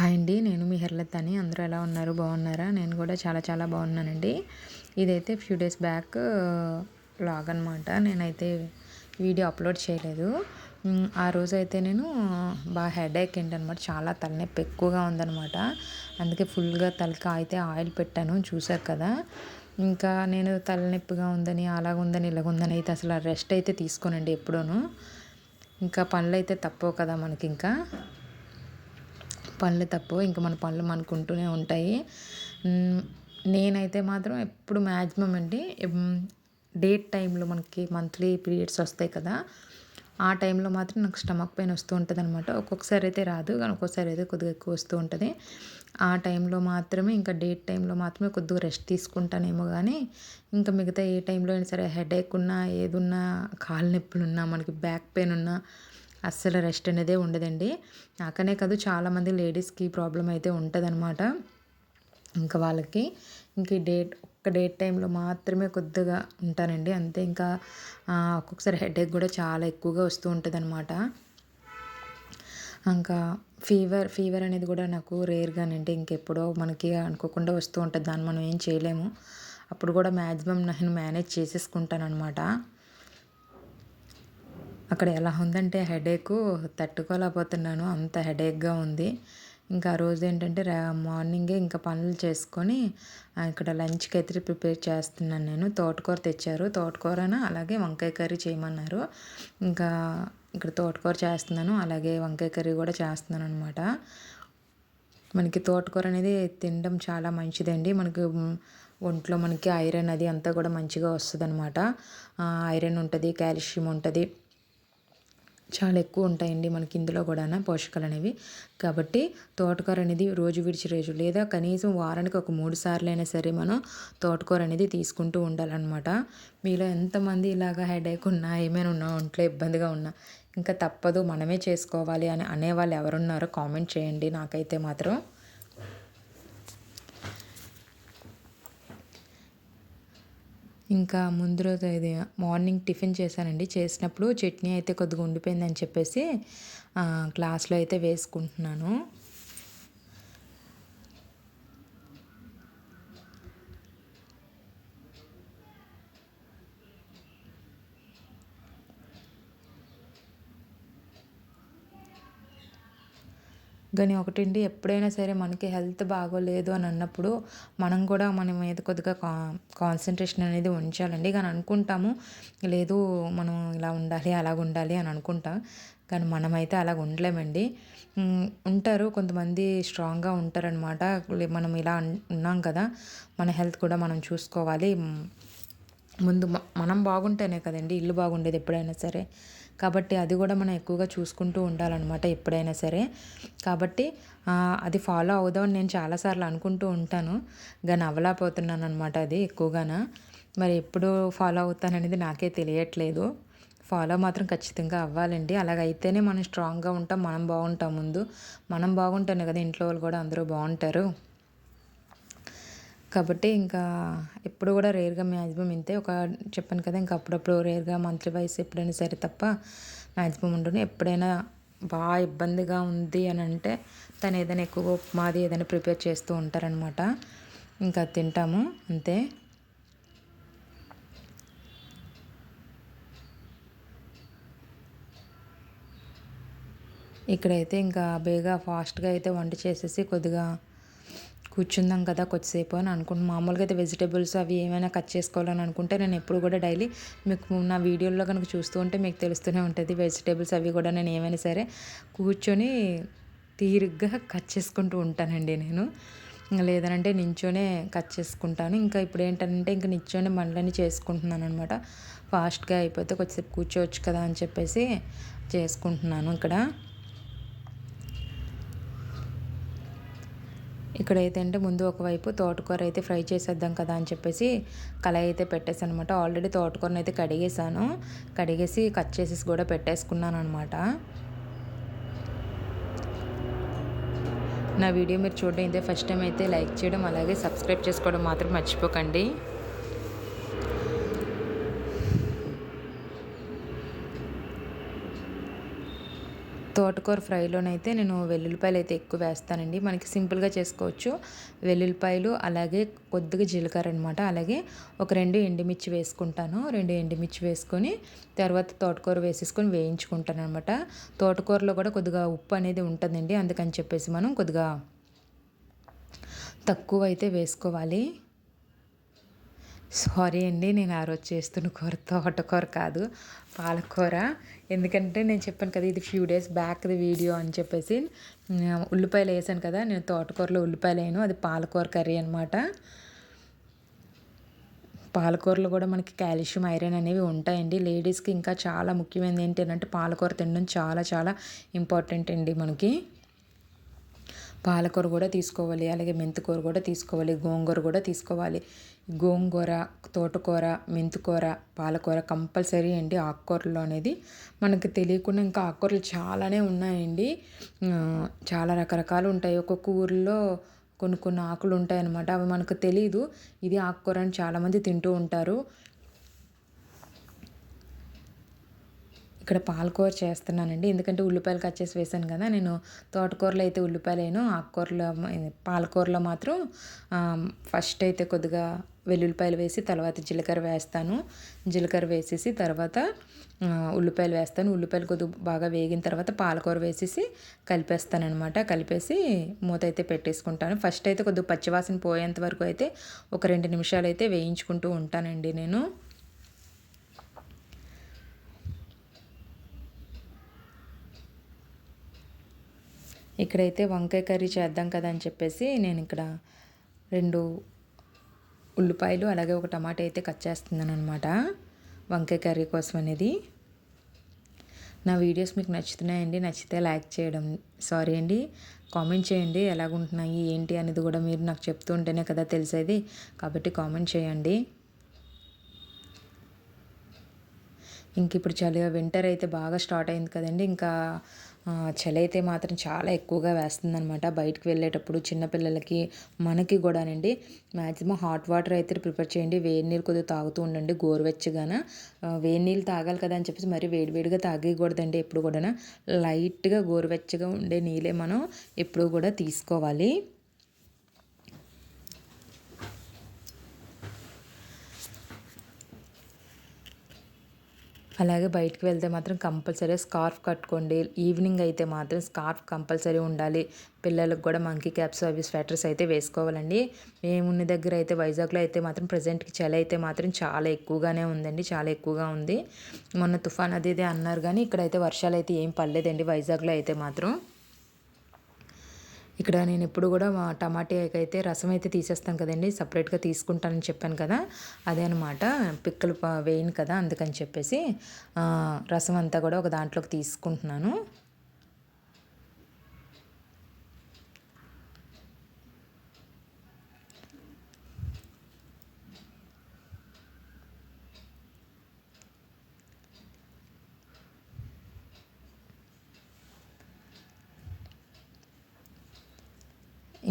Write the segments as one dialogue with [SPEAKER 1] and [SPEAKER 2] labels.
[SPEAKER 1] Hi అండి నేను మీ హెర్లత్ అని అందరూ ఎలా ఉన్నారు? బాగున్నారా? నేను కూడా చాలా చాలా బాగున్నానండి. ఇదైతే ఫ్యూ డేస్ బ్యాక్ లాగ్ అనమాట నేనైతే వీడియో అప్లోడ్ చేయలేదు. ఆ రోజు అయితే నేను బాగా హెడేక్ ఏంటనమాట చాలా తలనొప్పి ఎక్కువగా ఉందనమాట అందుకే ఫుల్గా తలకి అయితే ఆయిల్ పెట్టాను చూసారు కదా. ఇంకా నేను తలనొప్పిగా ఉందని అలాగుందని ఉందని అయితే అసలు రెస్ట్ అయితే తీసుకోనండి ఎప్పుడూను. ఇంకా పనులు అయితే తప్పవు కదా మనకి ఇంకా పనులు తప్పు ఇంకా మన పనులు మనకుంటూనే ఉంటాయి. నేనైతే మాత్రం ఎప్పుడు మ్యాక్సిమం అండి డేట్ టైంలో మనకి మంత్లీ పీరియడ్స్ వస్తాయి కదా ఆ టైంలో మాత్రం నాకు స్టమక్ పెయిన్ వస్తూ ఉంటుంది అనమాట ఒక్కొక్కసారి అయితే రాదు కానీ ఒక్కొక్కసారి అయితే కొద్దిగా ఎక్కువ వస్తూ ఉంటుంది. ఆ టైంలో మాత్రమే ఇంకా డేట్ టైంలో మాత్రమే కొద్దిగా రెస్ట్ తీసుకుంటానేమో కానీ ఇంకా మిగతా ఏ టైంలో అయినా సరే హెడేక్ ఉన్నా ఏదున్నా కాలు నొప్పులు ఉన్నా మనకి బ్యాక్ పెయిన్ ఉన్నా అస్సలు రెస్ట్ అనేదే ఉండదండి. నాకనే కాదు చాలామంది లేడీస్కి ప్రాబ్లం అయితే ఉంటుందన్నమాట. ఇంకా వాళ్ళకి ఇంక డేట్ ఒక్క డేట్ టైంలో మాత్రమే కొద్దిగా ఉంటానండి. అంతే ఇంకా ఒక్కొక్కసారి హెడేక్ కూడా చాలా ఎక్కువగా వస్తూ ఉంటుంది అనమాట ఇంకా ఫీవర్ ఫీవర్ అనేది కూడా నాకు రేర్గానండి. ఇంకెప్పుడో మనకి అనుకోకుండా వస్తూ ఉంటుంది. దాన్ని మనం ఏం చేయలేము. అప్పుడు కూడా మ్యాక్సిమం నేను మేనేజ్ చేసేసుకుంటాను అనమాట అక్కడ ఎలా ఉందంటే హెడేక్ తట్టుకోలేకపోతున్నాను. అంత హెడేక్గా ఉంది. ఇంకా ఆ రోజు ఏంటంటే మార్నింగే ఇంకా పనులు చేసుకొని ఇక్కడ లంచ్కి అయితే ప్రిపేర్ చేస్తున్నాను నేను. తోటకూర తెచ్చారు. తోటకూరన అలాగే వంకాయ కర్రీ చేయమన్నారు. ఇంకా ఇక్కడ తోటకూర చేస్తున్నాను. అలాగే వంకాయ కర్రీ కూడా చేస్తున్నాను అనమాట మనకి తోటకూర అనేది తినడం చాలా మంచిదండి. మనకి ఒంట్లో మనకి ఐరన్ అది అంతా కూడా మంచిగా వస్తుంది అనమాట ఐరన్ ఉంటుంది కాల్షియం ఉంటుంది. చాలా ఎక్కువ ఉంటాయండి మనకి ఇందులో కూడా పోషకాలు అనేవి. కాబట్టి తోటకూర అనేది రోజు విడిచి రోజు లేదా కనీసం వారానికి ఒక మూడు సార్లు అయినా సరే మనం తోటకూర అనేది తీసుకుంటూ ఉండాలన్నమాట. మీలో ఎంతమంది ఇలాగా హెడేక్ ఉన్నా ఏమైనా ఉన్నా ఒంట్లో ఇబ్బందిగా ఉన్నా ఇంకా తప్పదు మనమే చేసుకోవాలి అని అనేవాళ్ళు ఎవరున్నారో కామెంట్ చేయండి. నాకైతే మాత్రం ఇంకా ముందు రోజు ఇది మార్నింగ్ టిఫిన్ చేశానండి. చేసినప్పుడు చట్నీ అయితే కొద్దిగా ఉండిపోయిందని చెప్పేసి గ్లాస్లో అయితే వేసుకుంటున్నాను. కానీ ఒకటండి ఎప్పుడైనా సరే మనకి హెల్త్ బాగోలేదు అని అన్నప్పుడు మనం కూడా మన మీద కొద్దిగా కా కాన్సన్ట్రేషన్ అనేది ఉంచాలండి. కానీ అనుకుంటాము లేదు మనం ఇలా ఉండాలి అలాగ ఉండాలి అని అనుకుంటాం. కానీ మనమైతే అలాగ ఉండలేమండి. ఉంటారు కొంతమంది స్ట్రాంగ్గా ఉంటారనమాట మనం ఇలా ఉన్నాం కదా మన హెల్త్ కూడా మనం చూసుకోవాలి. ముందు మనం బాగుంటేనే కదండి ఇల్లు బాగుండేది ఎప్పుడైనా సరే. కాబట్టి అది కూడా మనం ఎక్కువగా చూసుకుంటూ ఉండాలన్నమాట ఎప్పుడైనా సరే. కాబట్టి అది ఫాలో అవుదామని నేను చాలాసార్లు అనుకుంటూ ఉంటాను. కానీ అవ్వలేకపోతున్నాను అనమాట అది ఎక్కువగాన. మరి ఎప్పుడు ఫాలో అవుతాననేది నాకే తెలియట్లేదు. ఫాలో మాత్రం ఖచ్చితంగా అవ్వాలండి. అలాగైతేనే మనం స్ట్రాంగ్గా ఉంటాం మనం బాగుంటాం ముందు. మనం బాగుంటేనే కదా ఇంట్లో వాళ్ళు కూడా అందరూ బాగుంటారు. కాబట్టి ఇంకా ఎప్పుడు కూడా రేర్గా మ్యాక్సిమం ఇంతే. ఒక చెప్పాను కదా ఇంకా అప్పుడప్పుడు రేర్గా మంత్లీ వైస్ ఎప్పుడైనా సరే తప్ప మ్యాక్సిమం ఉండను. ఎప్పుడైనా బాగా ఇబ్బందిగా ఉంది అని అంటే తను ఏదైనా ఎక్కువగా ఉప్మాది ఏదైనా ప్రిపేర్ చేస్తూ ఉంటారనమాట ఇంకా తింటాము అంతే. ఇక్కడైతే ఇంకా బేగా ఫాస్ట్గా అయితే వంట చేసేసి కొద్దిగా కూర్చుందాం కదా కొద్దిసేపు అని అనుకుంటున్నాను మామూలుగా అయితే వెజిటేబుల్స్ అవి ఏమైనా కట్ చేసుకోవాలని అనుకుంటే నేను ఎప్పుడు కూడా డైలీ మీకు నా వీడియోలో కనుక చూస్తూ ఉంటే మీకు తెలుస్తూనే ఉంటుంది. వెజిటేబుల్స్ అవి కూడా నేను ఏమైనా సరే కూర్చొని తీరుగ్గా కట్ చేసుకుంటూ ఉంటానండి నేను. లేదనంటే నించోనే కట్ చేసుకుంటాను. ఇంకా ఇప్పుడు ఏంటంటే ఇంకా నించోనే మళ్ళీ చేసుకుంటున్నాను అనమాట ఫాస్ట్గా అయిపోతే కొద్దిసేపు కూర్చోవచ్చు కదా అని చెప్పేసి చేసుకుంటున్నాను ఇక్కడ. ఇక్కడైతే అంటే ముందు ఒకవైపు తోటకూర అయితే ఫ్రై చేసేద్దాం కదా అని చెప్పేసి కళాయి అయితే పెట్టేసాను అనమాట ఆల్రెడీ తోటకూరను అయితే కడిగేసాను కడిగేసి కట్ చేసేసి కూడా పెట్టేసుకున్నాను అనమాట నా వీడియో మీరు చూడడం ఇదే ఫస్ట్ టైం అయితే లైక్ చేయడం అలాగే సబ్స్క్రైబ్ చేసుకోవడం మాత్రం మర్చిపోకండి. తోటకూర ఫ్రైలోనైతే నేను వెల్లుల్లిపాయలు అయితే ఎక్కువ వేస్తానండి. మనకి సింపుల్గా చేసుకోవచ్చు. వెల్లుల్లిపాయలు అలాగే కొద్దిగా జీలకర్ర అనమాట అలాగే ఒక రెండు ఎండుమిర్చి వేసుకుంటాను. రెండు ఎండుమిర్చి వేసుకొని తర్వాత తోటకూర వేసేసుకొని వేయించుకుంటాను అనమాట తోటకూరలో కూడా కొద్దిగా ఉప్పు అనేది ఉంటుందండి. అందుకని చెప్పేసి మనం కొద్దిగా తక్కువ అయితే వేసుకోవాలి. సారీ అండి నేను ఆ రోజు చేస్తున్న కూర తోటకూర కాదు పాలకూర. ఎందుకంటే నేను చెప్పాను కదా ఇది ఫ్యూ డేస్ బ్యాక్ది వీడియో అని చెప్పేసి. ఉల్లిపాయలు వేసాను కదా నేను తోటకూరలో ఉల్లిపాయలు వేయను అది పాలకూర కర్రీ అనమాట పాలకూరలో కూడా మనకి కాల్షియం ఐరన్ అనేవి ఉంటాయండి. లేడీస్కి ఇంకా చాలా ముఖ్యమైనది ఏంటంటే పాలకూర తినడం చాలా చాలా ఇంపార్టెంట్ అండి మనకి. పాలకూర కూడా తీసుకోవాలి అలాగే మెంతికూర కూడా తీసుకోవాలి గోంగూర కూడా తీసుకోవాలి. గోంగూర తోటకూర మెంతికూర పాలకూర కంపల్సరీ అండి. ఆకుకూరలో అనేది మనకి తెలియకుండా ఇంకా ఆకుకూరలు చాలానే ఉన్నాయండి. చాలా రకరకాలు ఉంటాయి. ఒక్కొక్క ఊరిలో కొన్ని కొన్ని ఆకులు ఉంటాయన్నమాట. అవి మనకు తెలియదు ఇది ఆకుకూర అని చాలామంది తింటూ ఉంటారు. ఇక్కడ పాలకూర చేస్తున్నానండి. ఎందుకంటే ఉల్లిపాయలు కట్ చేసి వేసాను కదా నేను తోటకూరలో అయితే ఉల్లిపాయలు వేయను. ఆకుకూరలో పాలకూరలో మాత్రం ఫస్ట్ అయితే కొద్దిగా వెల్లుల్లిపాయలు వేసి తర్వాత జీలకర్ర వేస్తాను. జీలకర్ర వేసేసి తర్వాత ఉల్లిపాయలు వేస్తాను. ఉల్లిపాయలు కొద్దిగా బాగా వేగిన తర్వాత పాలకూర వేసేసి కలిపేస్తాను అనమాట కలిపేసి మూత అయితే పెట్టేసుకుంటాను. ఫస్ట్ అయితే కొద్దిగా పచ్చివాసన పోయేంత వరకు అయితే ఒక రెండు నిమిషాలు అయితే వేయించుకుంటూ ఉంటానండి నేను. ఇక్కడైతే వంకాయ కర్రీ చేద్దాం కదా అని చెప్పేసి నేను ఇక్కడ రెండు ఉల్లిపాయలు అలాగే ఒక టమాటా అయితే కట్ చేస్తున్నాను అనమాట వంకాయ కర్రీ కోసం అనేది. నా వీడియోస్ మీకు నచ్చుతున్నాయండి నచ్చితే లైక్ చేయడం సారీ అండి. కామెంట్ చేయండి ఎలాగుంటున్నాయి ఏంటి అనేది కూడా మీరు నాకు చెప్తూ ఉంటేనే కదా తెలిసేది. కాబట్టి కామెంట్ చేయండి. ఇంక ఇప్పుడు చలి వింటర్ అయితే బాగా స్టార్ట్ అయింది కదండి. ఇంకా చలి అయితే మాత్రం చాలా ఎక్కువగా వేస్తుందనమాట బయటకు వెళ్ళేటప్పుడు చిన్నపిల్లలకి మనకి కూడానండి. మ్యాక్సిమం హాట్ వాటర్ అయితే ప్రిపేర్ చేయండి. వేడి నీళ్ళు కొద్దిగా తాగుతూ ఉండండి. గోరువెచ్చగాన. వేడి నీళ్ళు తాగాలి కదా అని చెప్పేసి మరి వేడివేడిగా తాగకూడదండి ఎప్పుడు కూడా లైట్గా గోరువెచ్చగా ఉండే నీళ్ళే మనం ఎప్పుడు కూడా తీసుకోవాలి. అలాగే బయటకు వెళ్తే మాత్రం కంపల్సరీ స్కార్ఫ్ కట్టుకోండి. ఈవినింగ్ అయితే మాత్రం స్కార్ఫ్ కంపల్సరీ ఉండాలి. పిల్లలకు కూడా మంకీ క్యాప్స్ అవి స్వెటర్స్ అయితే వేసుకోవాలండి. మేమున్న దగ్గర అయితే వైజాగ్లో అయితే మాత్రం ప్రజెంట్కి చలి అయితే మాత్రం చాలా ఎక్కువగానే ఉందండి. చాలా ఎక్కువగా ఉంది. మొన్న తుఫాన్ అది ఇది అన్నారు కానీ ఇక్కడైతే వర్షాలు అయితే ఏం పడలేదండి వైజాగ్లో అయితే మాత్రం. ఇక్కడ నేను ఎప్పుడు కూడా టమాటాకైతే రసం అయితే తీసేస్తాను కదండి. సపరేట్గా తీసుకుంటానని చెప్పాను కదా. అదే అనమాట పిక్కలు వేయను కదా అందుకని చెప్పేసి రసం అంతా కూడా ఒక దాంట్లోకి తీసుకుంటున్నాను.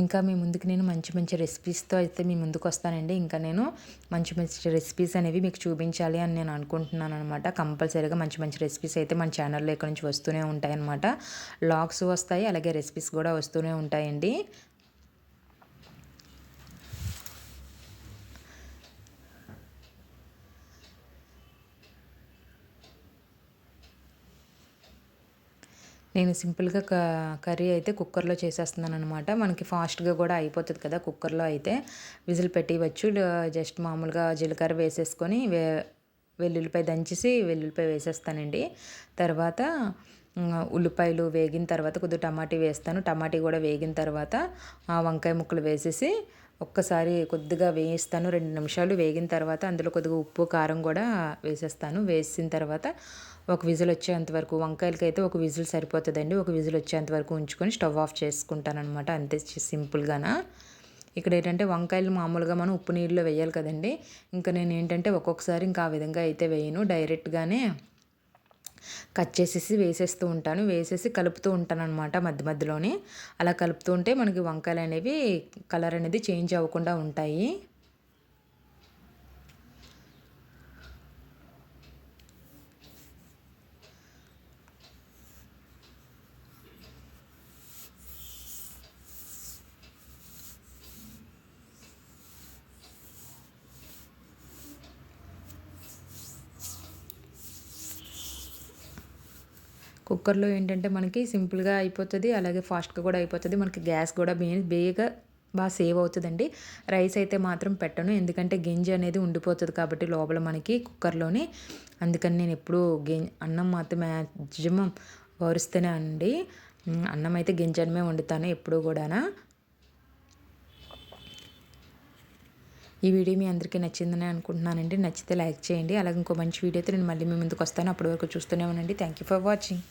[SPEAKER 1] ఇంకా మీ ముందుకు నేను మంచి మంచి రెసిపీస్తో అయితే మీ ముందుకు వస్తానండి. ఇంకా నేను మంచి మంచి రెసిపీస్ అనేవి మీకు చూపించాలి అని నేను అనుకుంటున్నాను అనమాట కంపల్సరీగా మంచి మంచి రెసిపీస్ అయితే మన ఛానల్లో ఇక్కడ నుంచి వస్తూనే ఉంటాయన్నమాట. లాగ్స్ వస్తాయి అలాగే రెసిపీస్ కూడా వస్తూనే ఉంటాయండి. నేను సింపుల్గా క కర్రీ అయితే కుక్కర్లో చేసేస్తున్నాను అనమాట మనకి ఫాస్ట్గా కూడా అయిపోతుంది కదా కుక్కర్లో అయితే. విజిల్ పెట్టివచ్చు జస్ట్ మామూలుగా జీలకర్ర వేసేసుకొని వే వెల్లుల్లిపాయ దంచేసి వెల్లుల్లిపాయ వేసేస్తానండి. తర్వాత ఉల్లిపాయలు వేగిన తర్వాత కొద్దిగా టమాటీ వేస్తాను. టమాటీ కూడా వేగిన తర్వాత ఆ వంకాయ ముక్కలు వేసేసి ఒక్కసారి కొద్దిగా వేయిస్తాను. రెండు నిమిషాలు వేగిన తర్వాత అందులో కొద్దిగా ఉప్పు కారం కూడా వేసేస్తాను. వేసిన తర్వాత ఒక విజిల్ వచ్చేంత వరకు వంకాయలకి అయితే ఒక విజిల్ సరిపోతుందండి. ఒక విజిల్ వచ్చేంత వరకు ఉంచుకొని స్టవ్ ఆఫ్ చేసుకుంటాను అనమాట అంతే సింపుల్గానా. ఇక్కడ ఏంటంటే వంకాయలు మామూలుగా మనం ఉప్పు నీళ్ళలో వేయాలి కదండి. ఇంకా నేను ఏంటంటే ఒక్కొక్కసారి ఇంకా ఆ విధంగా అయితే వేయను. డైరెక్ట్గానే కట్ చేసేసి వేసేస్తూ ఉంటాను. వేసేసి కలుపుతూ ఉంటాను అనమాట మధ్య మధ్యలోనే. అలా కలుపుతూ ఉంటే మనకి వంకాయలు అనేవి కలర్ అనేది చేంజ్ అవ్వకుండా ఉంటాయి. కుక్కర్లో ఏంటంటే మనకి సింపుల్గా అయిపోతుంది అలాగే ఫాస్ట్గా కూడా అయిపోతుంది. మనకి గ్యాస్ కూడా బే బేగా బాగా సేవ్ అవుతుందండి. రైస్ అయితే మాత్రం పెట్టను ఎందుకంటే గింజ అనేది ఉండిపోతుంది కాబట్టి లోపల మనకి కుక్కర్లోనే. అందుకని నేను ఎప్పుడు గిం అన్నం మాత్రం మ్యాక్సిమం వరుస్తూనే అండి. అన్నం అయితే గింజనమే వండుతాను ఎప్పుడు కూడానా. ఈ వీడియో మీ అందరికీ నచ్చిందని అనుకుంటున్నానండి. నచ్చితే లైక్ చేయండి అలాగే ఇంకో మంచి వీడియో అయితే నేను మళ్ళీ మీ ముందుకు వస్తాను. అప్పటి వరకు చూస్తూనే ఉండండి. Thank you for watching